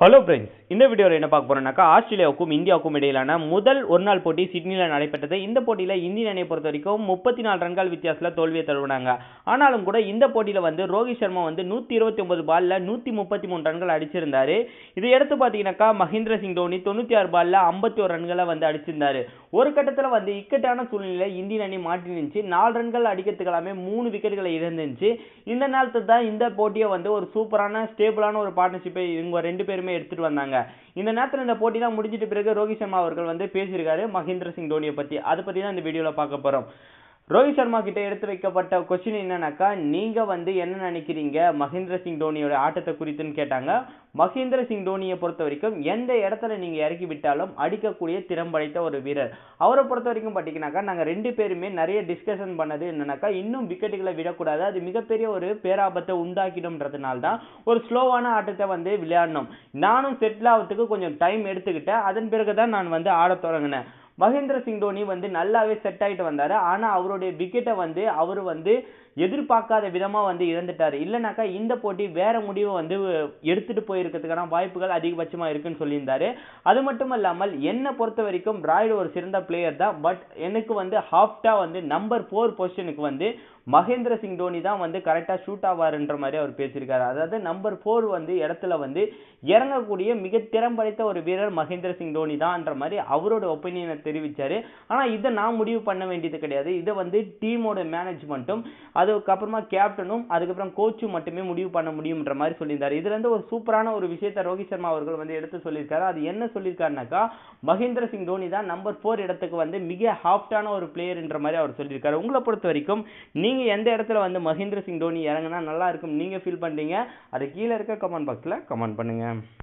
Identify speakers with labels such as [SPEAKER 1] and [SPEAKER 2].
[SPEAKER 1] Hello friends இந்த வீடியோவில் என்ன பார்க்க போகிறோம்னாக்கா ஆஸ்திரேலியாவுக்கும் இந்தியாவுக்கும் இடையிலான முதல் ஒரு நாள் போட்டி சிட்னியில் நடைபெற்றது. இந்த போட்டியில் இந்திய அணியை பொறுத்த வரைக்கும் முப்பத்தி நாலு ரன்கள் வித்தியாசத்தில் தோல்வியை தழுவினாங்க. ஆனாலும் கூட இந்த போட்டியில் வந்து ரோஹித் சர்மா வந்து நூற்றி இருபத்தி ஒன்பது பாலில் நூற்றி முப்பத்தி மூணு ரன்கள் அடிச்சிருந்தார். இதை எடுத்து பார்த்தீங்கன்னாக்கா மகேந்திர சிங் தோனி தொண்ணூற்றி ஆறு பாலில் ஐம்பத்தி ஒரு ரன்களை வந்து அடிச்சிருந்தார். ஒரு கட்டத்தில் வந்து இக்கட்டான சூழ்நிலையில் இந்திய அணி மாட்டி நின்றுச்சு நாலு ரன்கள் அடிக்கிறதுக்கெல்லாமே மூணு விக்கெட்டுகளை இருந்துச்சு இந்த நேரத்தில் தான் இந்த போட்டியை வந்து ஒரு சூப்பரான ஸ்டேபிளான ஒரு பார்ட்னர்ஷிப்பை இவங்க ரெண்டு பேருமே எடுத்துட்டு வந்தாங்க. இந்த நேரத்தில் இந்த போட்டி தான் முடிஞ்சிட்ட பிறகு ரோஹித் சர்மா அவர்கள் வந்து பேசியிருக்காரு மகேந்திர சிங் தோனியை பற்றி அதை பற்றி தான் இந்த வீடியோவில் பார்க்க போகிறோம் ரோஹித் சர்மா கிட்ட எடுத்து வைக்கப்பட்ட கொஸ்டின் என்னன்னாக்கா நீங்க வந்து என்ன நினைக்கிறீங்க? மகேந்திர சிங் தோனியோட ஆட்டத்தை குறித்துன்னு கேட்டாங்க. மகேந்திர சிங் தோனியை பொறுத்த வரைக்கும் எந்த இடத்துல நீங்க இறக்கி விட்டாலும் அடிக்கக்கூடிய திறம் படைத்த ஒரு வீரர். அவரை பொறுத்த வரைக்கும் பார்த்தீங்கன்னாக்கா நாங்க ரெண்டு பேருமே நிறைய டிஸ்கஷன் பண்ணது என்னன்னாக்கா இன்னும் விக்கெட்டுகளை விடக்கூடாது. அது மிகப்பெரிய ஒரு பேராபத்தை உண்டாக்கிடும்ன்றதுனால தான் ஒரு ஸ்லோவான ஆட்டத்தை வந்து விளையாடணும். நானும் செட்டில் ஆகிறதுக்கு கொஞ்சம் டைம் எடுத்துக்கிட்டேன். அதன் பிறகு தான் நான் வந்து ஆடத் தொடங்கினேன். மகேந்திர சிங் தோனி வந்து நல்லாவே செட் ஆகிட்டு வந்தார். ஆனால் அவருடைய விக்கெட்டை வந்து அவர் வந்து எதிர்பார்க்காத விதமாக வந்து இறந்துட்டார் இல்லைனாக்கா இந்த போட்டி வேற முடிவை வந்து எடுத்துகிட்டு போயிருக்கிறதுக்கான வாய்ப்புகள் அதிகபட்சமாக இருக்குன்னு சொல்லியிருந்தாரு. அது மட்டும் இல்லாமல் என்னை பொறுத்த வரைக்கும் ராய்டு ஒரு சிறந்த பிளேயர் தான். பட் எனக்கு வந்து ஹாஃப்டா வந்து நம்பர் ஃபோர் பொசிஷனுக்கு வந்து மகேந்திர சிங் தோனி தான் வந்து கரெக்டாக ஷூட் ஆவாருன்ற மாதிரி அவர் பேசியிருக்காரு. அதாவது நம்பர் ஃபோர் வந்து இடத்துல வந்து இறங்கக்கூடிய மிக திறம்படைத்த ஒரு வீரர் மகேந்திர சிங் தோனி தான்ன்ற மாதிரி அவரோட ஒப்பீனியனை தெரிவித்தார் ஆனால் இதை நான் முடிவு பண்ண வேண்டியது கிடையாது. இதை வந்து டீமோட மேனேஜ்மெண்ட்டும் அதுக்கப்புறமா கேப்டனும் அதுக்கப்புறம் கோச்சும் மட்டுமே முடிவு பண்ண முடியும்ன்ற மாதிரி சொல்லியிருந்தார். இதுலேருந்து ஒரு சூப்பரான ஒரு விஷயத்தை ரோஹித் சர்மா அவர்கள் வந்து எடுத்து சொல்லியிருக்காரு. அது என்ன சொல்லியிருக்காருனாக்கா மகேந்திர சிங் தோனி தான் நம்பர் ஃபோர் இடத்துக்கு வந்து மிக ஹாஃப்டான ஒரு பிளேயர்ன்ற மாதிரி அவர் சொல்லியிருக்காரு. உங்களை பொறுத்த வரைக்கும் நீங்கள் எந்த இடத்துல வந்து மகேந்திர சிங் தோனி இறங்குனா நல்லா இருக்கும் நீங்கள் ஃபீல் பண்ணுறீங்க அது கீழே இருக்க கமெண்ட் பாக்ஸில் கமெண்ட் பண்ணுங்கள்